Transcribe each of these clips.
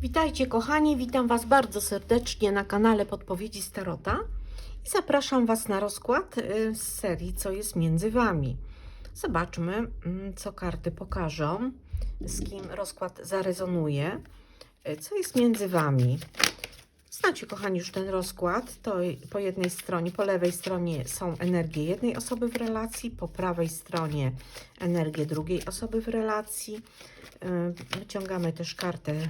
Witajcie kochani, witam Was bardzo serdecznie na kanale Podpowiedzi Starota i zapraszam Was na rozkład y, z serii Co jest między Wami. Zobaczmy, mm, co karty pokażą, z kim rozkład zarezonuje, y, co jest między Wami. Znacie, kochani, już ten rozkład. To po jednej stronie, po lewej stronie są energie jednej osoby w relacji, po prawej stronie energię drugiej osoby w relacji. Y, Wyciągamy też kartę y,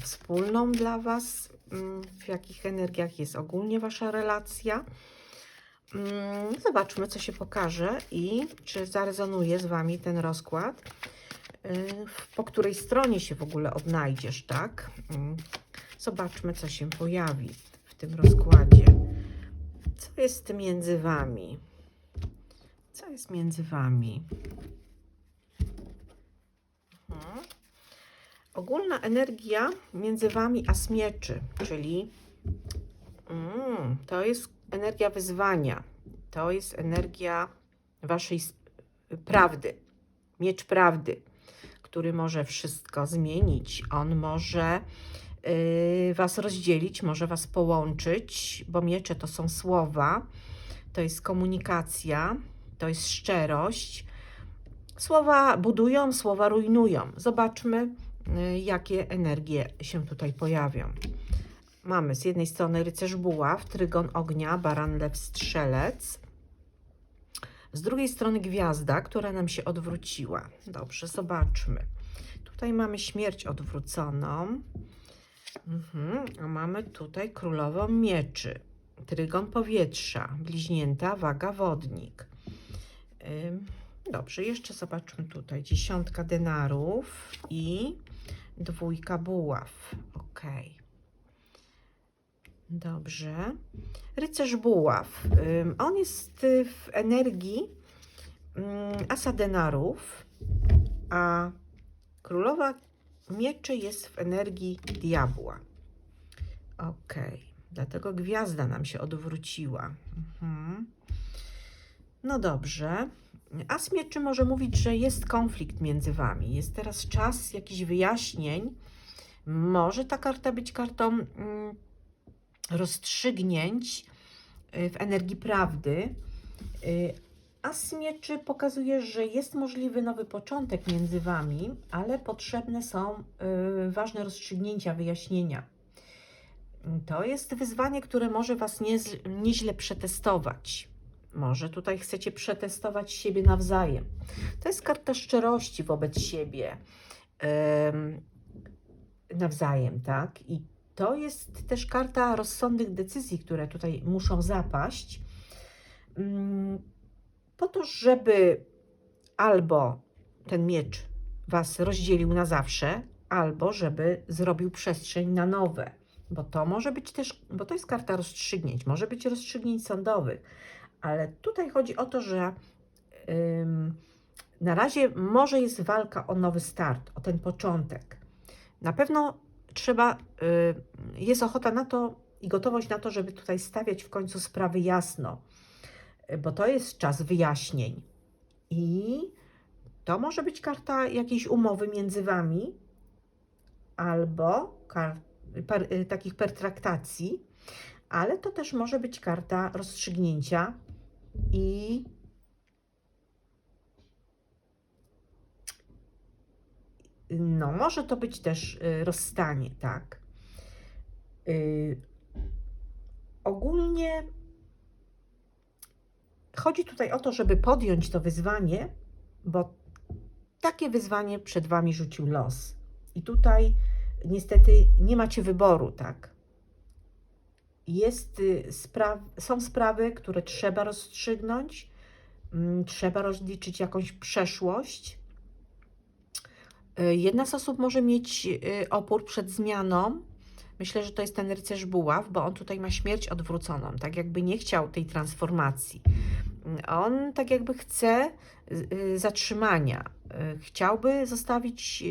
wspólną dla Was, y, w jakich energiach jest ogólnie Wasza relacja. Zobaczmy, co się pokaże i czy zarezonuje z Wami ten rozkład. Po której stronie się w ogóle odnajdziesz, tak? Zobaczmy, co się pojawi w tym rozkładzie. Co jest między Wami? Co jest między Wami? Mhm. Ogólna energia między Wami a smieczy, czyli mm, to jest energia wyzwania, to jest energia Waszej prawdy, miecz prawdy, który może wszystko zmienić. On może Was rozdzielić, może Was połączyć, bo miecze to są słowa, to jest komunikacja, to jest szczerość. Słowa budują, słowa rujnują. Zobaczmy, y, jakie energie się tutaj pojawią. Mamy z jednej strony rycerz buław, trygon ognia, baran lew, strzelec. Z drugiej strony gwiazda, która nam się odwróciła. Dobrze, zobaczmy. Tutaj mamy śmierć odwróconą. Mhm, a mamy tutaj królową mieczy. Trygon powietrza, bliźnięta, waga, wodnik. Dobrze, jeszcze zobaczmy tutaj. Dziesiątka denarów i dwójka buław. Ok. Dobrze. Rycerz buław. On jest w energii asa denarów, a królowa mieczy jest w energii diabła. Ok. Dlatego gwiazda nam się odwróciła. Mhm. No dobrze. As mieczy może mówić, że jest konflikt między wami. Jest teraz czas jakichś wyjaśnień. Może ta karta być kartą mm, rozstrzygnięć y, w energii prawdy. Y, As mieczy pokazuje, że jest możliwy nowy początek między wami, ale potrzebne są y, ważne rozstrzygnięcia, wyjaśnienia. To jest wyzwanie, które może was nie, nieźle przetestować. Może tutaj chcecie przetestować siebie nawzajem. To jest karta szczerości wobec siebie em, nawzajem, tak? I to jest też karta rozsądnych decyzji, które tutaj muszą zapaść. Mm, Po to, żeby albo ten miecz was rozdzielił na zawsze, albo żeby zrobił przestrzeń na nowe. Bo to może być też, bo to jest karta rozstrzygnięć, może być rozstrzygnięć sądowych, ale tutaj chodzi o to, że ym, na razie może jest walka o nowy start, o ten początek. Na pewno trzeba, y, jest ochota na to i gotowość na to, żeby tutaj stawiać w końcu sprawy jasno, bo to jest czas wyjaśnień. I to może być karta jakiejś umowy między wami, albo kar, y, takich pertraktacji, ale to też może być karta rozstrzygnięcia i no, może to być też y, rozstanie, tak. Y, ogólnie chodzi tutaj o to, żeby podjąć to wyzwanie, bo takie wyzwanie przed wami rzucił los. I tutaj niestety nie macie wyboru, tak. Jest, y, są sprawy, które trzeba rozstrzygnąć, mm, trzeba rozliczyć jakąś przeszłość. Y, Jedna z osób może mieć y, opór przed zmianą. Myślę, że to jest ten rycerz buław, bo on tutaj ma śmierć odwróconą, tak jakby nie chciał tej transformacji. On tak jakby chce y, y, zatrzymania. Y, Chciałby zostawić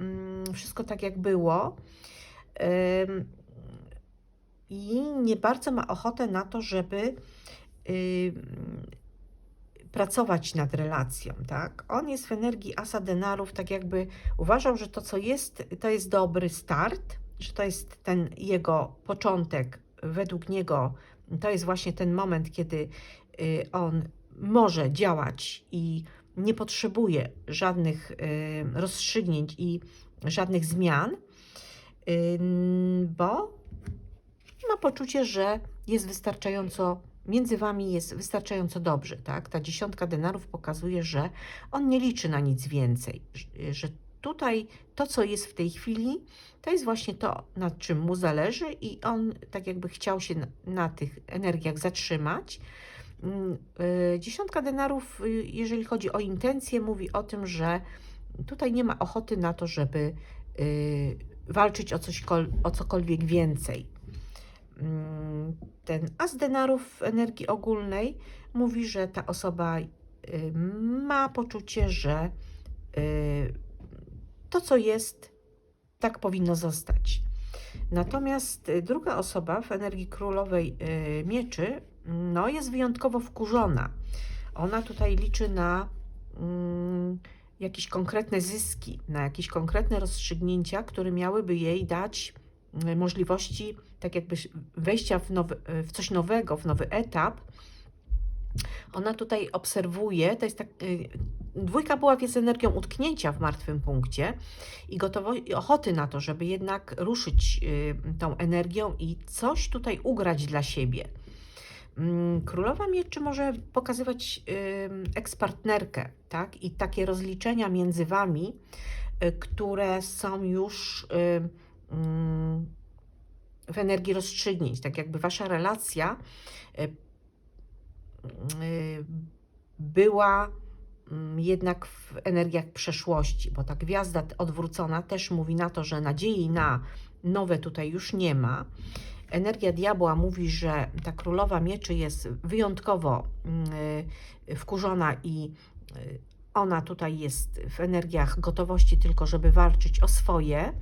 mm, wszystko tak, jak było. I nie bardzo ma ochotę na to, żeby pracować nad relacją, tak? On jest w energii asa denarów, tak jakby uważał, że to, co jest, to jest dobry start, że to jest ten jego początek, według niego to jest właśnie ten moment, kiedy on może działać i nie potrzebuje żadnych y, rozstrzygnięć i żadnych zmian, y, bo ma poczucie, że jest wystarczająco, między wami jest wystarczająco dobrze, tak? Ta dziesiątka denarów pokazuje, że on nie liczy na nic więcej, że- tutaj to, co jest w tej chwili, to jest właśnie to, nad czym mu zależy i on tak jakby chciał się na, na tych energiach zatrzymać. Mm, y, Dziesiątka denarów, y, jeżeli chodzi o intencje, mówi o tym, że tutaj nie ma ochoty na to, żeby y, walczyć o, coś, o cokolwiek więcej. Mm, Ten as denarów w energii ogólnej mówi, że ta osoba ma poczucie, że to, co jest, tak powinno zostać. Natomiast druga osoba w energii królowej mieczy no, jest wyjątkowo wkurzona. Ona tutaj liczy na mm, jakieś konkretne zyski, na jakieś konkretne rozstrzygnięcia, które miałyby jej dać y, możliwości tak jakby wejścia w, nowy, y, w coś nowego, w nowy etap. Ona tutaj obserwuje, to jest tak, y, dwójka buław jest energią utknięcia w martwym punkcie i gotowości, ochoty na to, żeby jednak ruszyć y, tą energią i coś tutaj ugrać dla siebie. Mm, Królowa Mieczy może pokazywać ekspartnerkę, tak? I takie rozliczenia między wami, y, które są już w energii rozstrzygnięć, tak jakby wasza relacja y, y, była mm, jednak w energiach przeszłości, bo ta gwiazda odwrócona też mówi na to, że nadziei na nowe tutaj już nie ma. Energia diabła mówi, że ta królowa mieczy jest wyjątkowo y, wkurzona i y, ona tutaj jest w energiach gotowości tylko, żeby walczyć o swoje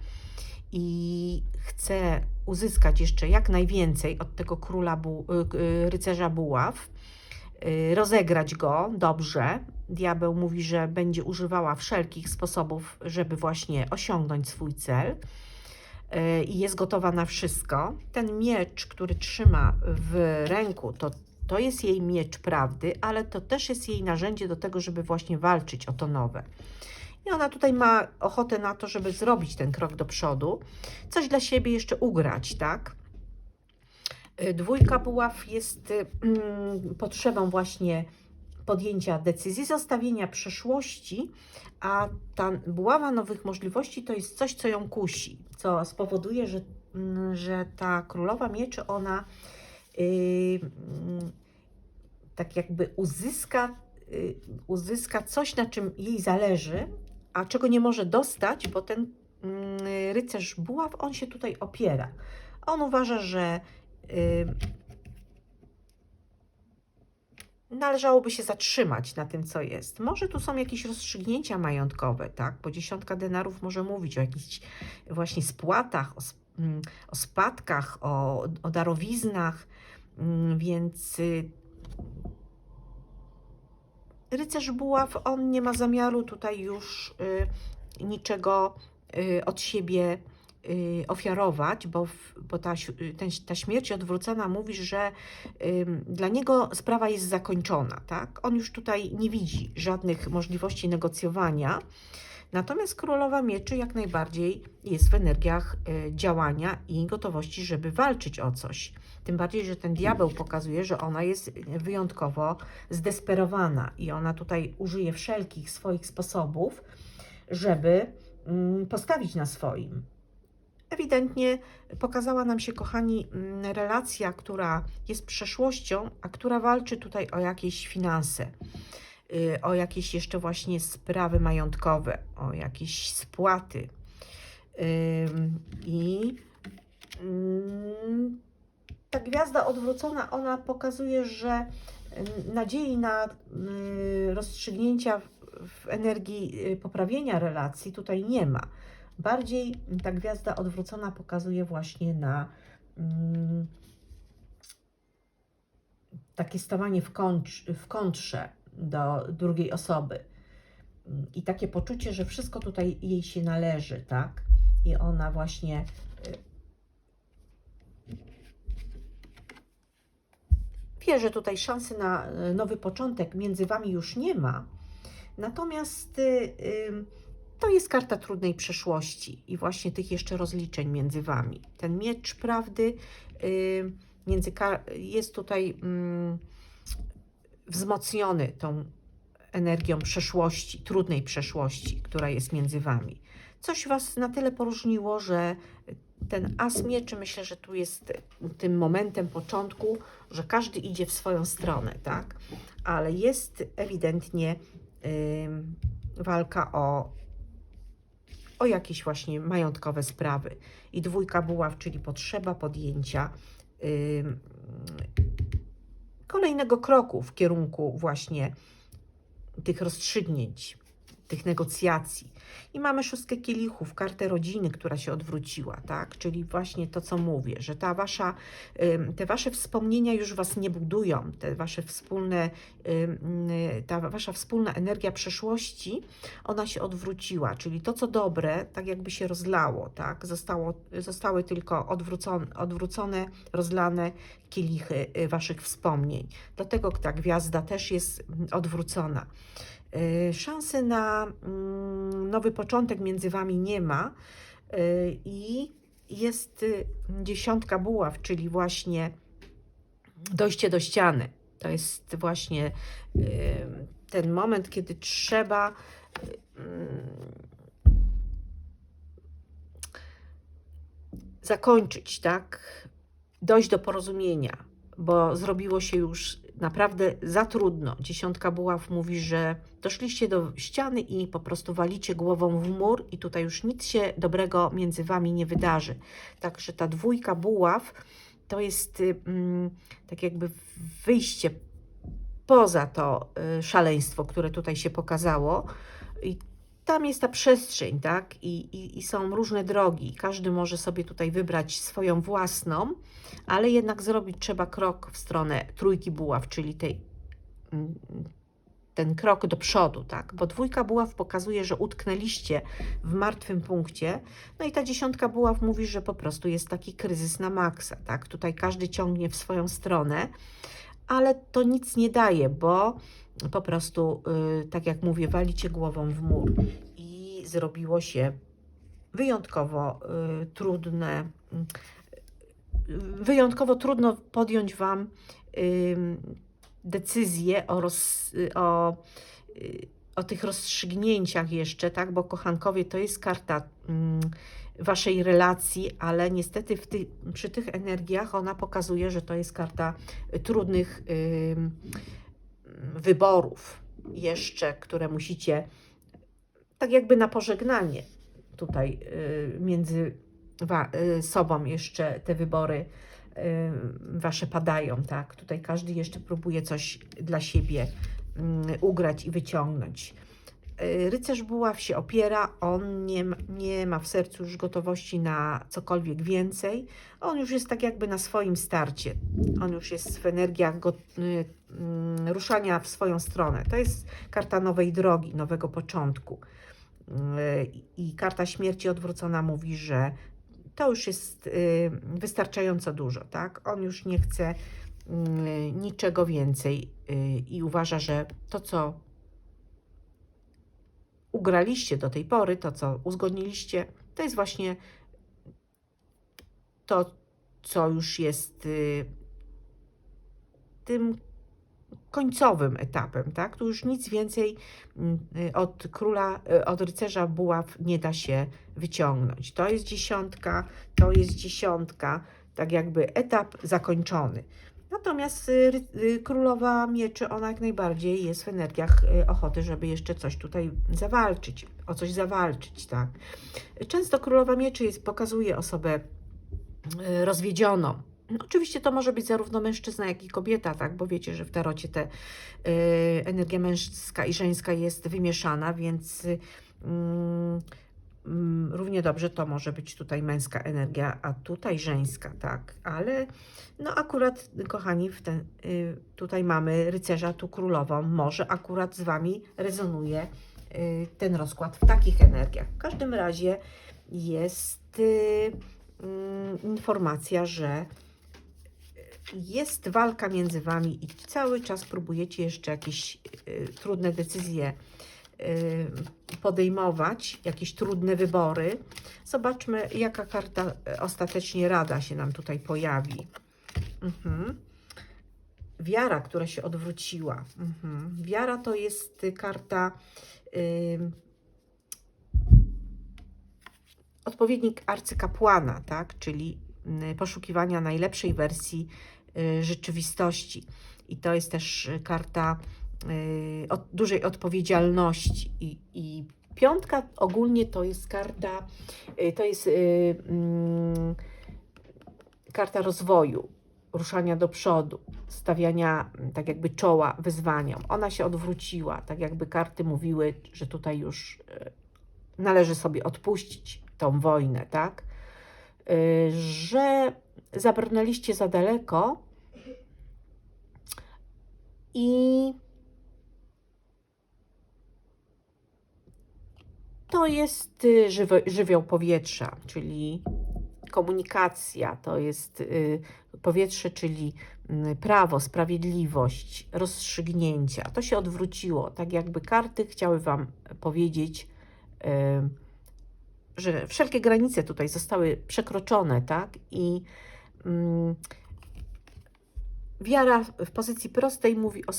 i chce uzyskać jeszcze jak najwięcej od tego króla bu, y, rycerza buław, rozegrać go dobrze. Diabeł mówi, że będzie używała wszelkich sposobów, żeby właśnie osiągnąć swój cel i jest gotowa na wszystko. Ten miecz, który trzyma w ręku, to, to jest jej miecz prawdy, ale to też jest jej narzędzie do tego, żeby właśnie walczyć o to nowe. I ona tutaj ma ochotę na to, żeby zrobić ten krok do przodu, coś dla siebie jeszcze ugrać, tak? Y, Dwójka buław jest mm, potrzebą właśnie podjęcia decyzji, zostawienia przeszłości, a ta buława nowych możliwości to jest coś, co ją kusi, co spowoduje, że, mm, że ta królowa mieczy, ona yy, tak jakby uzyska, yy, uzyska coś, na czym jej zależy, a czego nie może dostać, bo ten mm, rycerz buław, on się tutaj opiera. On uważa, że y, należałoby się zatrzymać na tym, co jest. Może tu są jakieś rozstrzygnięcia majątkowe, tak? Bo dziesiątka denarów może mówić o jakichś właśnie spłatach, o, mm, o spadkach, o, o darowiznach, mm, więc y, rycerz buław, on nie ma zamiaru tutaj już y, niczego y, od siebie ofiarować, bo, bo ta, y, ten, ta śmierć odwrócona mówi, że dla niego sprawa jest zakończona, tak? On już tutaj nie widzi żadnych możliwości negocjowania. Natomiast królowa mieczy jak najbardziej jest w energiach y, działania i gotowości, żeby walczyć o coś. Tym bardziej, że ten diabeł pokazuje, że ona jest wyjątkowo zdesperowana i ona tutaj użyje wszelkich swoich sposobów, żeby mm, postawić na swoim. Ewidentnie pokazała nam się, kochani, mm, relacja, która jest przeszłością, a która walczy tutaj o jakieś finanse, y, o jakieś jeszcze właśnie sprawy majątkowe, o jakieś spłaty. I mm, ta gwiazda odwrócona, ona pokazuje, że y, nadziei na y, rozstrzygnięcia w- energii poprawienia relacji tutaj nie ma. Bardziej ta gwiazda odwrócona pokazuje właśnie na mm, takie stawanie w, kończ, w kontrze do drugiej osoby. I takie poczucie, że wszystko tutaj jej się należy, tak? I ona właśnie y, wie, że tutaj szansy na y, nowy początek między Wami już nie ma. Natomiast y, y, to jest karta trudnej przeszłości i właśnie tych jeszcze rozliczeń między Wami. Ten miecz prawdy y, między, jest tutaj mm, wzmocniony tą energią przeszłości, trudnej przeszłości, która jest między Wami. Coś Was na tyle poróżniło, że ten as mieczy, myślę, że tu jest tym momentem początku, że każdy idzie w swoją stronę, tak? Ale jest ewidentnie ym, walka o, o jakieś właśnie majątkowe sprawy. I dwójka buław, czyli potrzeba podjęcia ym, kolejnego kroku w kierunku właśnie tych rozstrzygnięć, tych negocjacji. I mamy szóstkę kielichów, kartę rodziny, która się odwróciła, tak? Czyli właśnie to, co mówię, że ta wasza, te wasze wspomnienia już was nie budują, te wasze wspólne, y, ta wasza wspólna energia przeszłości, ona się odwróciła, czyli to, co dobre, tak jakby się rozlało, tak? Zostało, zostały tylko odwrócone, odwrócone, rozlane kielichy y, waszych wspomnień. Dlatego ta gwiazda też jest mm, odwrócona. Y, Szansy na mm, nowy początek między Wami nie ma y, i jest y, dziesiątka buław, czyli właśnie dojście do ściany. To jest właśnie y, ten moment, kiedy trzeba y, mm, zakończyć, tak? Dojść do porozumienia, bo zrobiło się już naprawdę za trudno. Dziesiątka buław mówi, że doszliście do ściany i po prostu walicie głową w mur i tutaj już nic się dobrego między wami nie wydarzy. Także ta dwójka buław to jest y, mm, tak jakby wyjście poza to y, szaleństwo, które tutaj się pokazało. I tam jest ta przestrzeń, tak? I, i, I są różne drogi. Każdy może sobie tutaj wybrać swoją własną, ale jednak zrobić trzeba krok w stronę trójki buław, czyli tej, mm, ten krok do przodu, tak? Bo dwójka buław pokazuje, że utknęliście w martwym punkcie, no i ta dziesiątka buław mówi, że po prostu jest taki kryzys na maksa, tak? Tutaj każdy ciągnie w swoją stronę, ale to nic nie daje, bo po prostu, y, tak jak mówię, walicie głową w mur i zrobiło się wyjątkowo y, trudne, y, wyjątkowo trudno podjąć Wam decyzję o, roz, o, o tych rozstrzygnięciach jeszcze, tak? Bo kochankowie to jest karta mm, Waszej relacji, ale niestety ty, przy tych energiach ona pokazuje, że to jest karta trudnych ym, wyborów jeszcze, które musicie tak jakby na pożegnanie tutaj y, między wa- y, sobą jeszcze te wybory y, wasze padają, tak? Tutaj każdy jeszcze próbuje coś dla siebie mm, ugrać i wyciągnąć. Y, Rycerz buław się opiera, on nie, nie ma w sercu już gotowości na cokolwiek więcej. On już jest tak jakby na swoim starcie. On już jest w energiach go, y, mm, ruszania w swoją stronę. To jest karta nowej drogi, nowego początku. Y, I karta śmierci odwrócona mówi, że to już jest wystarczająco dużo, tak? On już nie chce niczego więcej i uważa, że to, co ugraliście do tej pory, to, co uzgodniliście, to jest właśnie to, co już jest y, tym końcowym etapem, tak? Tu już nic więcej mm, y, od króla, y, od rycerza buław nie da się wyciągnąć. To jest dziesiątka, to jest dziesiątka, tak jakby etap zakończony. Natomiast y, y, królowa mieczy, ona jak najbardziej jest w energiach y, ochoty, żeby jeszcze coś tutaj zawalczyć, o coś zawalczyć, tak. Często królowa mieczy jest, pokazuje osobę rozwiedzioną. Oczywiście to może być zarówno mężczyzna, jak i kobieta, tak? Bo wiecie, że w tarocie te energia męska i żeńska jest wymieszana, więc mm, równie dobrze to może być tutaj męska energia, a tutaj żeńska, tak, ale no akurat, kochani, w ten, y, tutaj mamy rycerza, tu królową, może akurat z Wami rezonuje y, ten rozkład w takich energiach. W każdym razie jest y, mm, informacja, że jest walka między Wami i cały czas próbujecie jeszcze jakieś trudne decyzje podejmować, jakieś trudne wybory. Zobaczmy, jaka karta y, ostatecznie rada się nam tutaj pojawi. Mhm. Wiara, która się odwróciła. Mhm. Wiara to jest karta. Y, odpowiednik arcykapłana, tak? czyli poszukiwania najlepszej wersji y, rzeczywistości. I to jest też karta od, dużej odpowiedzialności. I, I piątka ogólnie to jest karta, y, to jest y, mm, karta rozwoju, ruszania do przodu, stawiania mm, tak jakby czoła wyzwaniom. Ona się odwróciła, tak jakby karty mówiły, że tutaj już y, należy sobie odpuścić tą wojnę, tak? Y, Że zabrnęliście za daleko i to jest y, żywo, żywioł powietrza, czyli komunikacja, to jest y, powietrze, czyli mm, prawo, sprawiedliwość, rozstrzygnięcia. To się odwróciło, tak jakby karty chciały Wam powiedzieć, y, że wszelkie granice tutaj zostały przekroczone, tak? I mm, wiara w pozycji prostej mówi o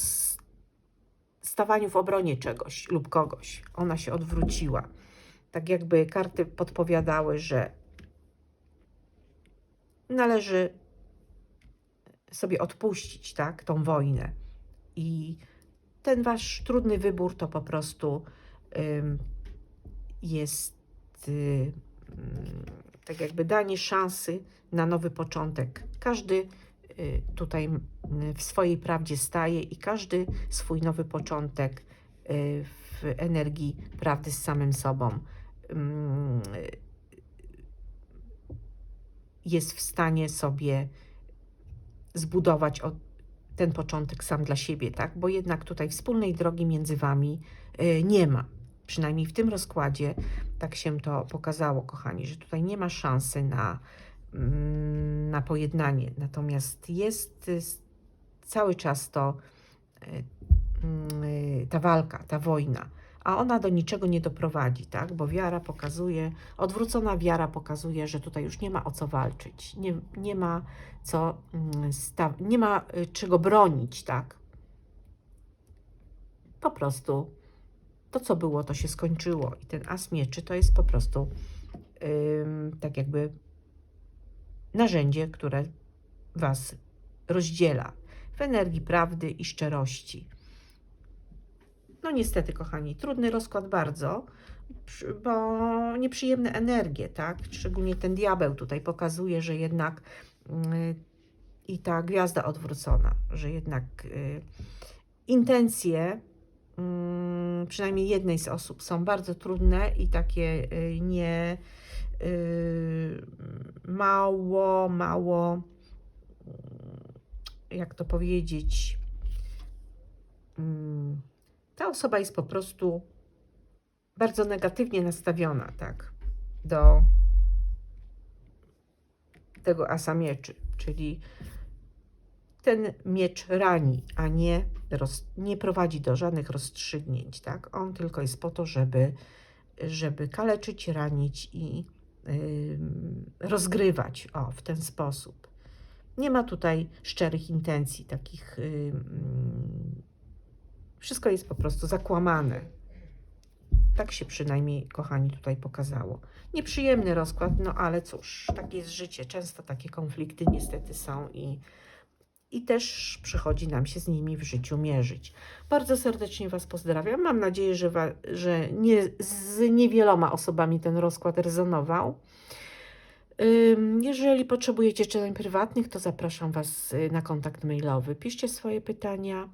stawaniu w obronie czegoś lub kogoś. Ona się odwróciła. Tak jakby karty podpowiadały, że należy sobie odpuścić, tak, tą wojnę. I ten wasz trudny wybór to po prostu ym, jest y, mm, tak jakby danie szansy na nowy początek. Każdy tutaj mm, w swojej prawdzie staje i każdy swój nowy początek y, w energii prawdy z samym sobą ym, jest w stanie sobie zbudować ten początek sam dla siebie, tak? Bo jednak tutaj wspólnej drogi między wami y, nie ma. Przynajmniej w tym rozkładzie tak się to pokazało, kochani, że tutaj nie ma szansy na, mm, na pojednanie. Natomiast jest cały czas to y, ta walka, ta wojna, a ona do niczego nie doprowadzi, tak? Bo wiara pokazuje, odwrócona wiara pokazuje, że tutaj już nie ma o co walczyć, nie, nie ma co, mm, nie ma y, czego bronić, tak? Po prostu to, co było, to się skończyło i ten as mieczy to jest po prostu ym, tak jakby narzędzie, które was rozdziela w energii prawdy i szczerości. No niestety, kochani, trudny rozkład bardzo, bo nieprzyjemne energie, tak? Szczególnie ten diabeł tutaj pokazuje, że jednak y, i ta gwiazda odwrócona, że jednak y, intencje mm, przynajmniej jednej z osób są bardzo trudne i takie y, nie mało, mało, mm, jak to powiedzieć, mm, ta osoba jest po prostu bardzo negatywnie nastawiona, tak, do tego asa mieczy, czyli ten miecz rani, a nie, roz, nie prowadzi do żadnych rozstrzygnięć, tak? On tylko jest po to, żeby, żeby kaleczyć, ranić i rozgrywać, o, w ten sposób. Nie ma tutaj szczerych intencji, takich. wszystko jest po prostu zakłamane. Tak się przynajmniej, kochani, tutaj pokazało. Nieprzyjemny rozkład, no ale cóż, takie jest życie. Często takie konflikty niestety są i, i też przychodzi nam się z nimi w życiu mierzyć. Bardzo serdecznie Was pozdrawiam. Mam nadzieję, że, wa, że nie, z niewieloma osobami ten rozkład rezonował. Jeżeli potrzebujecie czytań prywatnych, to zapraszam Was y, na kontakt mailowy. Piszcie swoje pytania.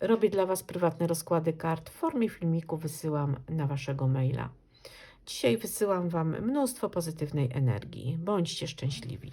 Robię dla Was prywatne rozkłady kart w formie filmiku, wysyłam na Waszego maila. Dzisiaj wysyłam Wam mnóstwo pozytywnej energii. Bądźcie szczęśliwi.